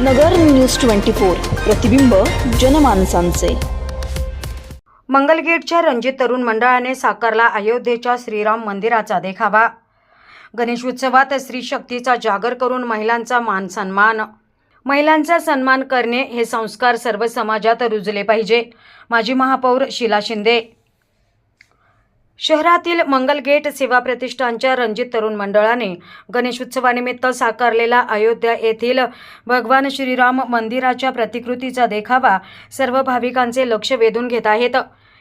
नगर news twenty four प्रतिबिंब जनमानसांचे. मंगलगेटच्या रणजित तरुण मंडळाने साकारला अयोध्येच्या श्रीराम मंदिराचा देखावा. गणेशोत्सवात स्त्री शक्तीचा जागर करून महिलांचा मान सन्मान. महिलांचा सन्मान करणे हे संस्कार सर्व समाजात रुजले पाहिजे. माजी महापौर शिला शिंदे. शहरातील मंगलगेट सेवा प्रतिष्ठानच्या रणजित तरुण मंडळाने गणेशोत्सवानिमित्त साकारलेला अयोध्या येथील भगवान श्रीराम मंदिराच्या प्रतिकृतीचा देखावा सर्व भाविकांचे लक्ष वेधून घेत आहेत.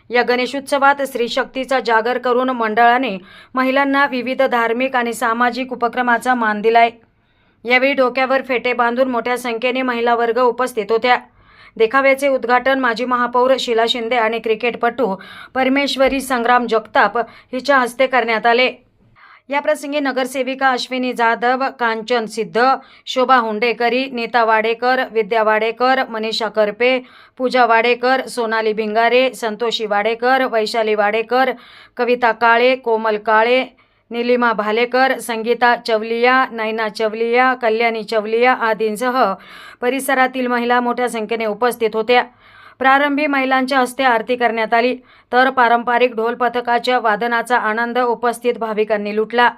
या गणेशोत्सवात स्त्रीशक्तीचा जागर करून मंडळाने महिलांना विविध धार्मिक आणि सामाजिक उपक्रमाचा मान दिलाय. यावेळी डोक्यावर फेटे बांधून मोठ्या संख्येने महिला वर्ग उपस्थित होत्या. देखाव्याचे उद्घाटन माजी महापौर शिला शिंदे आणि क्रिकेटपटू परमेश्वरी संग्राम जगताप हिच्या हस्ते करण्यात आले. याप्रसंगी नगरसेविका अश्विनी जाधव कांचन सिद्ध शोभा हुंडेकरी नीता वाडेकर विद्या वाडेकर मनीषा करपे पूजा वाडेकर सोनाली भिंगारे संतोषी वाडेकर वैशाली वाडेकर कविता काळे कोमल काळे निलिमा भालेकर संगीता चवलिया नैना चवलिया कल्याणी चवलिया आदींसह परिसरातील महिला मोठ्या संख्येने उपस्थित होत्या. प्रारंभी महिलांच्या हस्ते आरती करण्यात आली. तर पारंपरिक ढोल पथकाच्या वादनाचा आनंद उपस्थित भाविकांनी लुटला.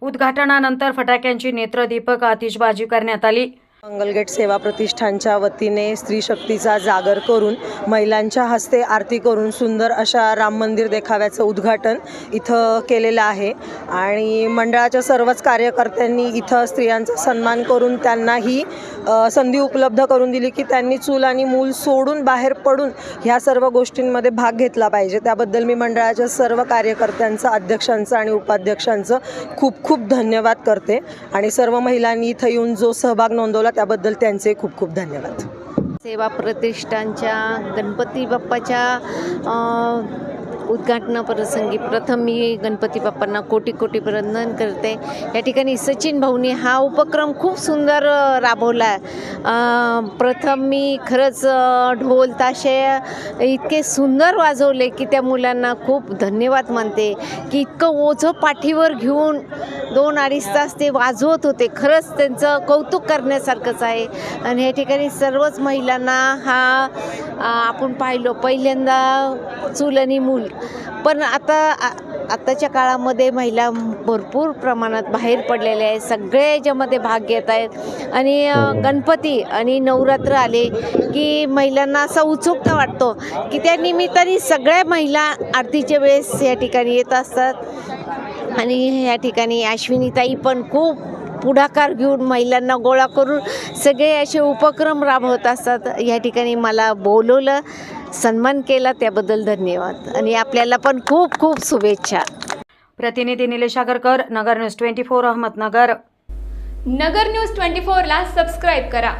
उद्घाटनानंतर फटाक्यांची नेत्रदीपक आतिषबाजी करण्यात आली. मंगलगेट सेवा प्रतिष्ठानच्या वतीने स्त्री शक्तीचा जागर करून महिलांच्या हस्ते आरती करून सुंदर अशा राम मंदिर देखाव्याचं उद्घाटन इथं केलेलं आहे. आणि मंडळाच्या सर्वच कार्यकर्त्यांनी इथं स्त्रियांचा सन्मान करून त्यांना ही संधी उपलब्ध करून दिली की त्यांनी चूल आणि मूल सोडून बाहेर पडून ह्या सर्व गोष्टींमध्ये भाग घेतला पाहिजे. त्याबद्दल मी मंडळाच्या सर्व कार्यकर्त्यांचं अध्यक्षांचं आणि उपाध्यक्षांचं खूप खूप धन्यवाद करते. आणि सर्व महिलांनी इथं येऊन जो सहभाग नोंदवला त्याबद्दल त्यांचे खूप खूप धन्यवाद. सेवा प्रतिष्ठानच्या गणपती बाप्पाच्या उद्घाटनाप्रसंगी प्रथम मी गणपती बाप्पांना कोटी कोटी वंदन करते. या ठिकाणी सचिन भाऊनी हा उपक्रम खूप सुंदर राबवला. आहे प्रथम मी खरंच ढोल ताशे इतके सुंदर वाजवले की त्या मुलांना खूप धन्यवाद मानते की इतकं ओझं पाठीवर घेऊन दोन अडीच तास ते वाजवत होते. खरंच त्यांचं कौतुक करण्यासारखंच आहे. आणि या ठिकाणी सर्वच महिलांना हा आपण पाहिलं पहिल्यांदा चूल आणि मूल. पण आता आ- आताच्या काळामध्ये महिला भरपूर प्रमाणात बाहेर पडलेल्या आहेत सगळे याच्यामध्ये भाग घेत आहेत. आणि अ, गणपती आणि नवरात्र आले की महिलांना असा उत्सुकता वाटतो की त्या निमित्ताने सगळ्या महिला आरतीच्या वेळेस या ठिकाणी येत असतात. आणि या ठिकाणी अश्विनीताई पण खूप पुढाकार घेऊन महिलांना गोळा करून सगळे असे उपक्रम राबवत असतात. या ठिकाणी मला बोलवलं सन्मान केला त्याबद्दल धन्यवाद. आणि आपल्याला पण खूप खूप शुभेच्छा. प्रतिनिधी Nilesh Agarkar Nagar news twenty four Ahmednagar. Nagar news twenty फोरला सबस्क्राईब करा.